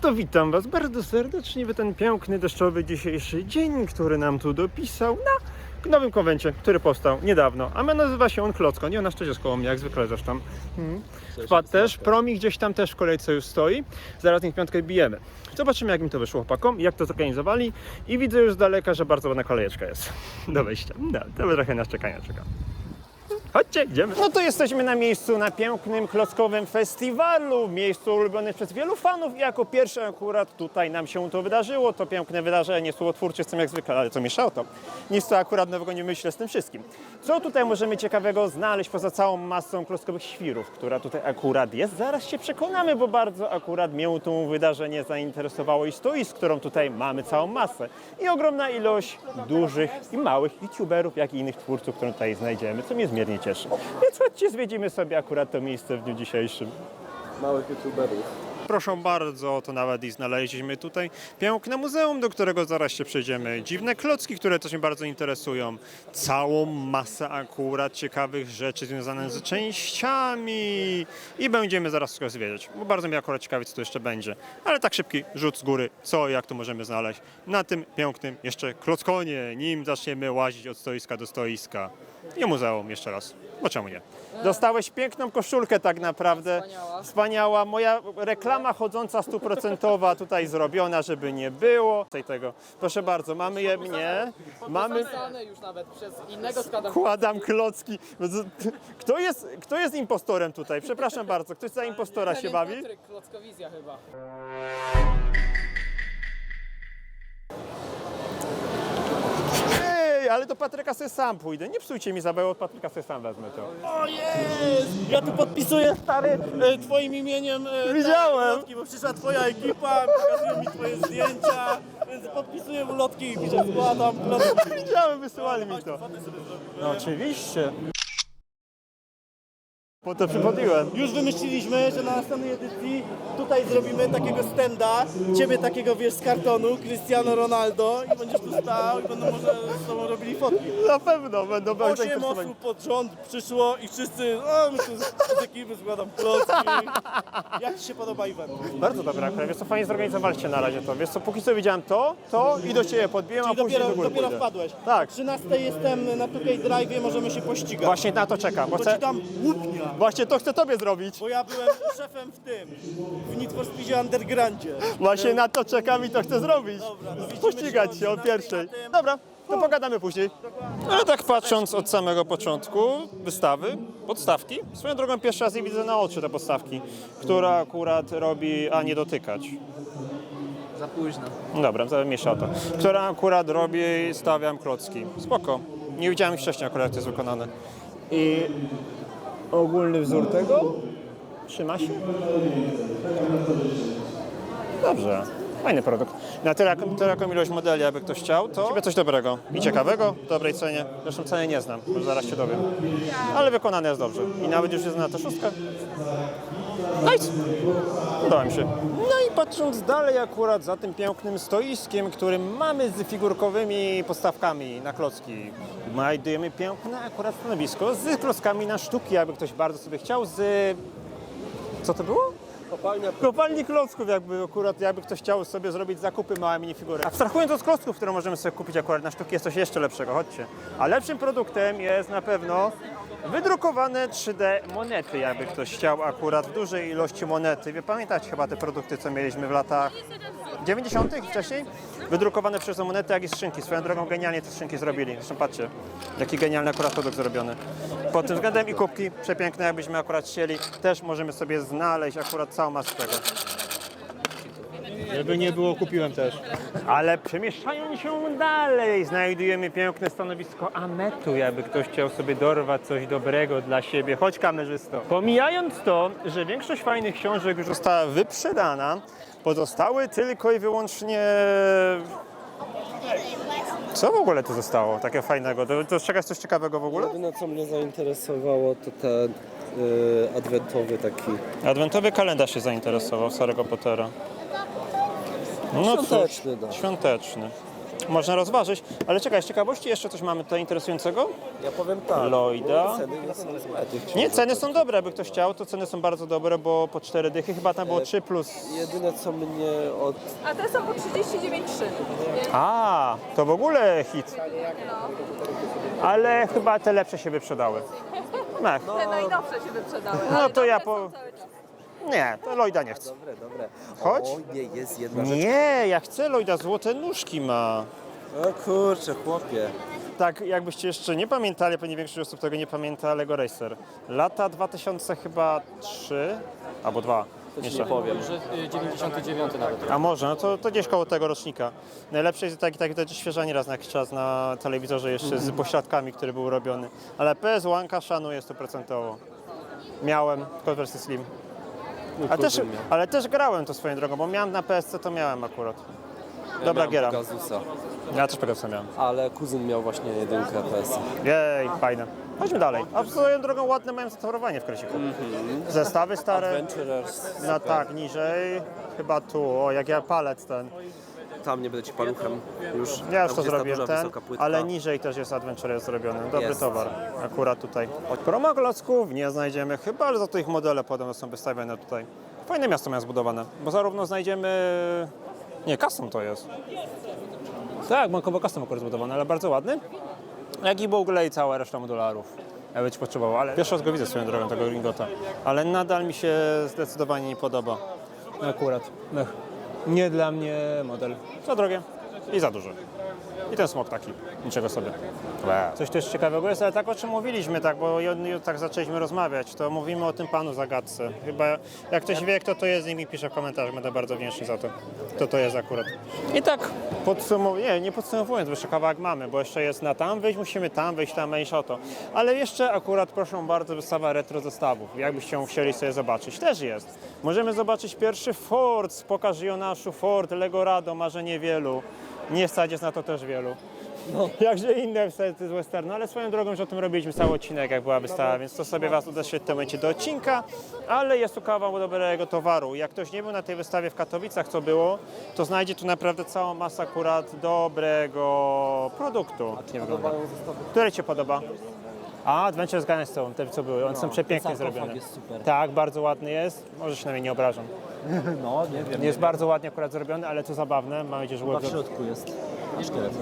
To witam Was bardzo serdecznie w ten piękny, deszczowy dzisiejszy dzień, który nam tu dopisał na nowym konwencie, który powstał niedawno. A my nazywa się on Klocko. Nie, na szczęście jest koło mnie, jak zwykle zresztą. Wpadł też, promi gdzieś tam też w kolejce już stoi. Zaraz ich piątkę bijemy. Zobaczymy, jak mi to wyszło chłopakom, jak to zorganizowali. I widzę już z daleka, że bardzo ładna kolejeczka jest do wejścia. No, to trochę nas czekania czeka. Chodźcie, idziemy. No to jesteśmy na miejscu, na pięknym klockowym festiwalu, miejscu ulubionym przez wielu fanów i jako pierwsze akurat tutaj nam się to wydarzyło. To piękne wydarzenie, słowotwórcze jestem jak zwykle, ale co mieszało to? Nic to akurat nowego nie myślę z tym wszystkim. Co tutaj możemy ciekawego znaleźć poza całą masą klockowych świrów, która tutaj akurat jest? Zaraz się przekonamy, bo bardzo akurat mnie to wydarzenie zainteresowało i stoisk, którą tutaj mamy całą masę. I ogromna ilość dużych i małych youtuberów, jak i innych twórców, które tutaj znajdziemy, co mnie zmiernie cieszy. Więc chodźcie, zwiedzimy sobie akurat to miejsce w dniu dzisiejszym. małych youtuberów. Proszę bardzo, to nawet i znaleźliśmy tutaj piękne muzeum, do którego zaraz się przejdziemy. Dziwne klocki, które też mnie bardzo interesują. Całą masę akurat ciekawych rzeczy związanych z częściami. I będziemy zaraz wszystko zwiedzić, bo bardzo mnie akurat ciekawi, co tu jeszcze będzie. Ale tak szybki rzut z góry, co jak to możemy znaleźć na tym pięknym jeszcze klockonie, nim zaczniemy łazić od stoiska do stoiska. I muzeum jeszcze raz, bo czemu nie? Dostałeś piękną koszulkę tak naprawdę. Wspaniała. Wspaniała. Moja reklama chodząca stuprocentowa tutaj zrobiona, żeby nie było. Tej tego. Proszę bardzo, mamy je mnie. Mamy. Mamy... już nawet przez innego składam. Kładam klocki. Kto jest, kto jest impostorem tutaj? Przepraszam bardzo, ktoś za impostora się bawi? Patryk, Klockowizja chyba. Ale do Patryka sobie sam pójdę. Nie psujcie mi zabawy, od Patryka sobie sam wezmę to. O jest! Ja tu podpisuję stary e, twoim imieniem. E, Widziałem. te ulotki, Bo przyszła twoja ekipa, pokazują mi twoje zdjęcia, więc podpisuję ulotki i piszę składam. Widziałem, wysyłali mi to. No oczywiście. Po to przypodiłem. Już wymyśliliśmy, że na następnej edycji tutaj zrobimy takiego stenda, ciebie takiego wiesz z kartonu, Cristiano Ronaldo i będziesz tu stał i będą może z tobą robili fotki. Na pewno będą bardzo Osiem zainteresowani. osób pod rząd przyszło i wszyscy, o my tu z ekipy składam klocki. Jak ci się podoba event? Bardzo dobra akcja. Wiesz co, fajnie zorganizowaliście na razie to. Wiesz co, póki co widziałem to, to i do Ciebie podbiłem, a Czyli później dopiero, do góry dopiero pójdę. wpadłeś. Tak. O 13 jestem na tutaj drive, możemy się pościgać. Właśnie na to czekam, bo Bo chcę... ci dam łupnia. Właśnie to chcę Tobie zrobić. Bo ja byłem szefem w tym, w Need for Speedzie Undergroundzie. Właśnie na to czekam i to chcę zrobić. Dobra, widzimy Pościgać się o pierwszej. 13 Dobra, to pogadamy później. Ale tak patrząc od samego początku wystawy, podstawki, swoją drogą pierwszy raz je widzę na oczy te podstawki, która akurat robi, a nie dotykać. Za późno. No Dobra, zamiesza o to. Która akurat robi, stawiam klocki. Spoko. Nie widziałem ich wcześniej akurat, jak to jest wykonane. I ogólny wzór tego trzyma się. Dobrze. Fajny produkt. Na tyle, tyle jaką ilość modeli, jakby ktoś chciał, to ciebie coś dobrego i ciekawego, w dobrej cenie. Zresztą ceny nie znam, może zaraz się dowiem. Ale wykonane jest dobrze. I nawet już jest na to szóstka. Nice. Się. No i patrząc dalej akurat za tym pięknym stoiskiem, którym mamy z figurkowymi podstawkami na klocki, znajdujemy piękne akurat stanowisko z klockami na sztuki, jakby ktoś bardzo sobie chciał, z... Co to było? Kopalnia Kopalni klocków, jakby akurat, jakby ktoś chciał sobie zrobić zakupy małe minifigury. Abstrahując od klocków, które możemy sobie kupić akurat na sztuki, jest coś jeszcze lepszego, chodźcie. A lepszym produktem jest na pewno wydrukowane 3D monety, jakby ktoś chciał akurat w dużej ilości monety. Wie, pamiętacie chyba te produkty, co mieliśmy w latach 90. i wcześniej? Wydrukowane przez monety, jak i skrzynki. Swoją drogą genialnie te skrzynki zrobili. Zresztą patrzcie, jaki genialny akurat produkt zrobiony. Pod tym względem i kubki przepiękne, jakbyśmy akurat chcieli, też możemy sobie znaleźć akurat całą masę tego. Żeby nie było, kupiłem też. Ale przemieszczając się dalej, znajdujemy piękne stanowisko Ametu, jakby ktoś chciał sobie dorwać coś dobrego dla siebie. Chodź kamerzysto. Pomijając to, że większość fajnych książek już została wyprzedana, pozostały tylko i wyłącznie... Co w ogóle tu zostało takie fajnego? To, to czeka coś ciekawego w ogóle? Jedyne co mnie zainteresowało to ten y, adwentowy taki. Adwentowy kalendarz się zainteresował Starego Pottera. No Świąteczny, cóż, no. świąteczny. można rozważyć. Ale czekaj, z ciekawości jeszcze coś mamy tutaj interesującego? Ja powiem tak. Lloyda. Ceny nie są złe tych Nie, książek. ceny są dobre, jakby ktoś chciał, to ceny są bardzo dobre, bo po 4 dychy, chyba tam było 3 plus. Jedyne co mnie od... A te są po 39,3. A, to w ogóle hit. Ale chyba te lepsze się wyprzedały. Mech. Te najnowsze się wyprzedały. No ale to ja dobre po- są cały czas. Nie, to Lloyda nie chcę. Dobre, dobre. Chodź. O, nie, jest jedna rzecz. Nie, ja chcę Lloyda, złote nóżki ma. O kurczę, chłopie. Tak, jakbyście jeszcze nie pamiętali, pewnie większość osób tego nie pamięta, Lego Racer. Lata 2000 chyba 3 albo 2. Jeszcze. powiem. Że y, 99 nawet. A może, no to, to gdzieś koło tego rocznika. Najlepsze jest taki, taki, taki świeżanie raz na jakiś czas na telewizorze jeszcze z pośladkami, który był robiony. Ale PS1 szanuję stuprocentowo. Miałem, tylko w wersji Slim. A też, kuzyn miał. ale też grałem to swoją drogą, bo miałem na PSC, to miałem akurat. Dobra miałem giera. Pegasusa, Ja też PSC miałem. ale kuzyn miał właśnie jedynkę PS. Jej, fajne. Chodźmy dalej. A swoją drogą ładne mają zatorowanie w kresiku. Zestawy stare. Adventurers. No tak, niżej. Chyba tu, o jak ja palec ten. Tam nie będę ci paluchem już. Ja już to zrobiłem ten, ale niżej też jest Adventure zrobiony. Dobry Jest. towar. Akurat tutaj. Promo klocków nie znajdziemy chyba, ale za to ich modele podobno są wystawione tutaj. Fajne miasto mają zbudowane, bo zarówno znajdziemy... Nie, custom to jest. Tak, bankowo custom akurat zbudowane, ale bardzo ładny. Jak i w ogóle i cała reszta modularów. Ja być potrzebował, ale pierwszy raz go widzę swoją drogą, tego Ringota. Ale nadal mi się zdecydowanie nie podoba. Akurat. Ech. Nie dla mnie model. Za drogie i za duży. I ten smok taki, niczego sobie. Coś też ciekawego jest, ale tak o czym mówiliśmy, tak, bo tak zaczęliśmy rozmawiać, to mówimy o tym panu zagadce. Chyba jak ktoś wie, kto to jest, niech mi pisze w komentarzach, będę bardzo wdzięczny za to, kto to jest akurat. I tak podsumowując, nie, nie podsumowując, bo jeszcze kawałek mamy, bo jeszcze jest na tam wyjść, musimy tam wyjść, tam mniejsza o to. Ale jeszcze akurat proszę bardzo, wystawa retro zestawów, jakbyście chcieli sobie zobaczyć, też jest. Możemy zobaczyć pierwszy Ford z pokaż Jonaszu, Ford, Lego Rado, marzenie wielu. Nie stać jest na to też wielu. Jakże inne wstępy z westernu, ale swoją drogą, że o tym robiliśmy cały odcinek, jak była wystawa, więc to sobie Was odeślę w tym momencie do odcinka, ale jest tu kawał dobrego towaru. Jak ktoś nie był na tej wystawie w Katowicach, co było, to znajdzie tu naprawdę całą masę akurat dobrego produktu. Nie wygląda. Który Ci podoba? A, Adventure z Gunstone, te co były, one są przepięknie zrobione. jest super. Tak, bardzo ładny jest, może się na mnie nie obrażam. No, nie wiem. Jest bardzo ładnie akurat zrobiony, ale co zabawne, mam nadzieję, że Chyba łeb... w środku jest. Szkielet.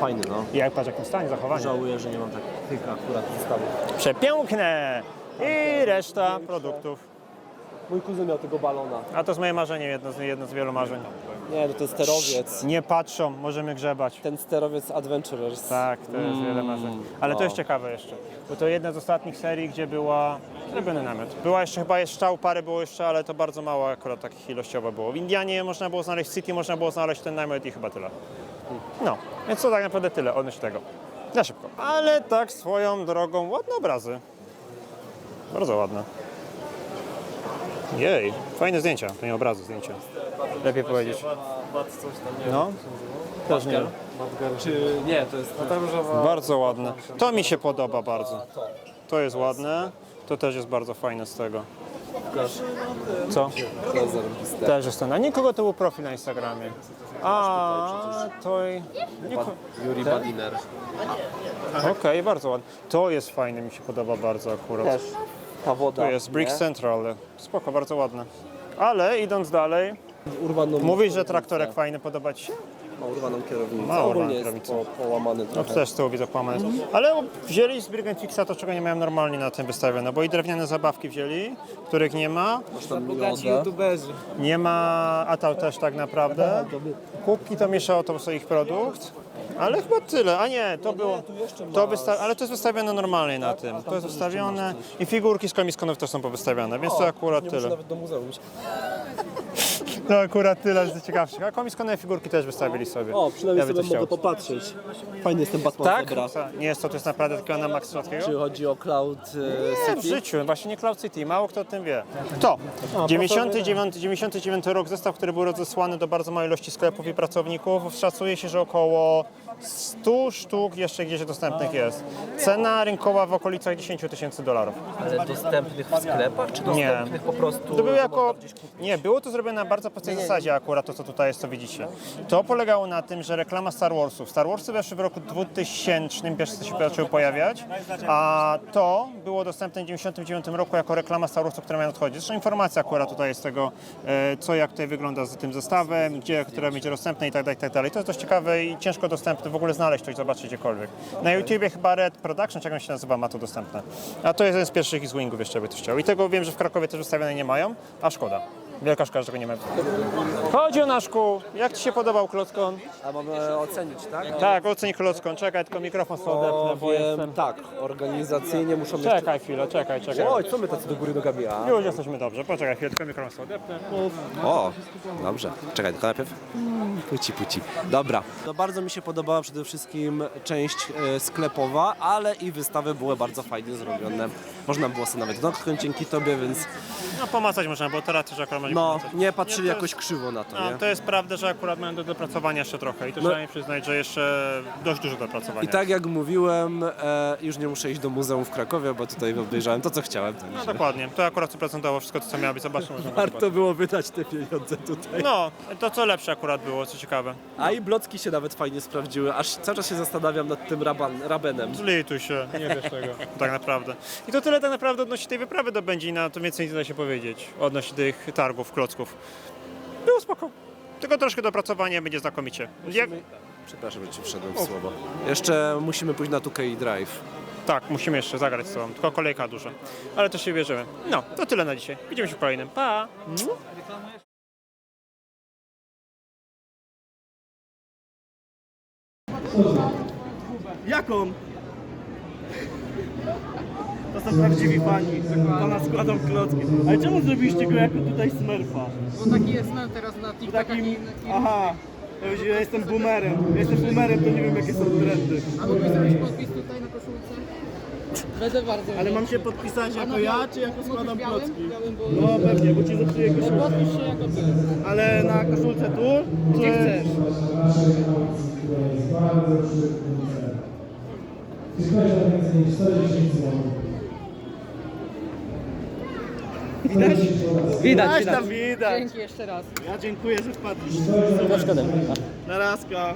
Fajny, no. Jak patrz, jakim stanie zachowanie. Żałuję, że nie mam takich akurat zestawów. Przepiękne! I reszta produktów. Mój kuzyn miał tego balona. A to jest moje marzenie, jedno z, jedno z wielu marzeń. Nie, no to jest sterowiec. Nie patrzą, możemy grzebać. Ten sterowiec Adventurers. Tak, to jest wiele marzeń. Ale to jest ciekawe jeszcze, bo to jedna z ostatnich serii, gdzie była zrobiony namiot. Była jeszcze chyba jeszcze parę było jeszcze, ale to bardzo mało akurat takich ilościowo było. W Indianie można było znaleźć City, można było znaleźć ten namiot i chyba tyle. No, więc to tak naprawdę tyle odnośnie tego. Na szybko. Ale tak swoją drogą, ładne obrazy. Bardzo ładne. Jej, fajne zdjęcia, to nie obrazy, zdjęcia. Lepiej powiedzieć. No, też nie. Czy nie, to jest Bardzo ładne. To mi się podoba bardzo. To jest ładne. To też jest bardzo fajne z tego. Co? zarobiste. Też jest ten. A nikogo to był profil na Instagramie. A, to i... Niko... Yuri Badiner. Okej, bardzo ładne. To jest fajne, mi się podoba bardzo akurat. Też. Ta woda. To jest Brick nie? Central. Spoko, bardzo ładne. Ale idąc dalej, Urwaną mówisz, że traktorek fajny podoba Ci się? Ma urwaną kierownicę. Ma urwaną Ogólnie jest kierownicę. po, połamany No trochę. też z tyłu widzę połamane. Ale wzięli z Brigand Fixa to, czego nie miałem normalnie na tym wystawione, bo i drewniane zabawki wzięli, których nie ma. Bogaci youtuberzy. Nie ma Atał też tak naprawdę. Kubki to mieszało to sobie ich produkt. Ale chyba tyle. A nie, to było. To wysta- ale to jest wystawione normalnie na tym. To jest wystawione. I figurki z komiskonów też są powystawiane, więc to akurat Nie muszę tyle. nawet do muzeum iść. To akurat tyle z ciekawszych. A komiskone figurki też wystawili sobie. O, przynajmniej Ja by sobie mogę popatrzeć. Fajny jest ten Batman Tak? Zebra. Nie jest to, to jest naprawdę tylko na Max Słodkiego? Czy chodzi o Cloud e, Nie, w City? życiu, właśnie nie Cloud City, mało kto o tym wie. To, 99, 99 rok zestaw, który był rozesłany do bardzo małej ilości sklepów i pracowników. Szacuje się, że około 100 sztuk jeszcze gdzieś dostępnych jest. Cena rynkowa w okolicach 10 tysięcy dolarów. Ale dostępnych w sklepach, czy Nie. dostępnych po prostu? To był jako, nie, było to zrobione na bardzo prostej zasadzie akurat to, co tutaj jest, co widzicie. To polegało na tym, że reklama Star Warsów. Star Warsy weszły w roku 2000, pierwsze się zaczęły pojawiać, a to było dostępne w 1999 roku jako reklama Star Warsów, które mają odchodzić. Zresztą informacja akurat tutaj jest tego, e, co jak tutaj wygląda z tym zestawem, gdzie, które będzie dostępne i tak dalej, i tak dalej. To jest dość ciekawe i ciężko dostępne w ogóle znaleźć to i zobaczyć gdziekolwiek. Na YouTubie chyba Red Production, jak on się nazywa, ma to dostępne. A to jest jeden z pierwszych X-Wingów jeszcze, by ktoś chciał. I tego wiem, że w Krakowie też wystawione nie mają, a szkoda. Wielka szkoda, że tego nie ma. Chodź Jonaszku, jak Ci się podobał Klockon? A mamy ocenić, tak? Tak, oceń Klockon, czekaj, tylko mikrofon sobie odepnę, bo jestem... tak, organizacyjnie muszą jeszcze... Czekaj chwilę, czekaj, czekaj. Oj, co my tacy do góry nogami? A? Już jesteśmy dobrze, poczekaj chwilę, tylko mikrofon sobie odepnę. O, dobrze. Czekaj, tylko najpierw. Puci, puci. Dobra. No bardzo mi się podobała przede wszystkim część e, sklepowa, ale i wystawy były bardzo fajnie zrobione. Można było sobie nawet dotknąć dzięki tobie, więc No pomacać można, bo teraz też akurat no, nie patrzyli to jakoś jest- krzywo na to, No, nie? to jest prawda, że akurat mają do dopracowania jeszcze trochę i to No. trzeba mi przyznać, że jeszcze dość dużo dopracowania. I tak jak mówiłem, e, już nie muszę iść do muzeum w Krakowie, bo tutaj obejrzałem to, co chciałem. No Także dokładnie, to akurat zaprezentowało wszystko to, co miało być, zobaczmy. można warto było wydać te pieniądze tutaj. No, to co lepsze akurat było, co ciekawe. A i blocki się nawet fajnie sprawdziły, aż cały czas się zastanawiam nad tym raban, rabenem. Zlituj się, nie wiesz tego, tak naprawdę. I to tyle tak naprawdę odnośnie tej wyprawy do Będzina, to więcej nie da się powiedzieć odnośnie tych targów, klocków. Było spoko. Tylko troszkę dopracowania będzie znakomicie. Jak... Przepraszam, że ci wszedłem w słowo. Jeszcze musimy pójść na 2K Drive. Tak, musimy jeszcze zagrać z tobą, tylko kolejka duża. Ale to się wierzymy. No, to tyle na dzisiaj. Widzimy się w kolejnym. Pa! Jaką? To są prawdziwi fani. Pana składam klocki. Ale czemu zrobiliście go jako tutaj smurfa? Bo taki jest mem teraz na TikTokach Takim... i Aha. Ja myślę, Ja jestem boomerem. Ja jestem boomerem, to nie wiem jakie są trendy. A mógłbyś zrobić podpis tutaj na koszulce? Będę bardzo Ale mam się podpisać jako ja, czy jako składam białym? klocki? Białym, bo... No pewnie, bo ci zepsuję koszulkę. Podpisz się jako ty. Ale na koszulce tu? Gdzie czy- chcesz? Widać? Widać, Widać tam widać. Dzięki jeszcze raz. Ja dziękuję, że wpadliście. Troszkę Na razka.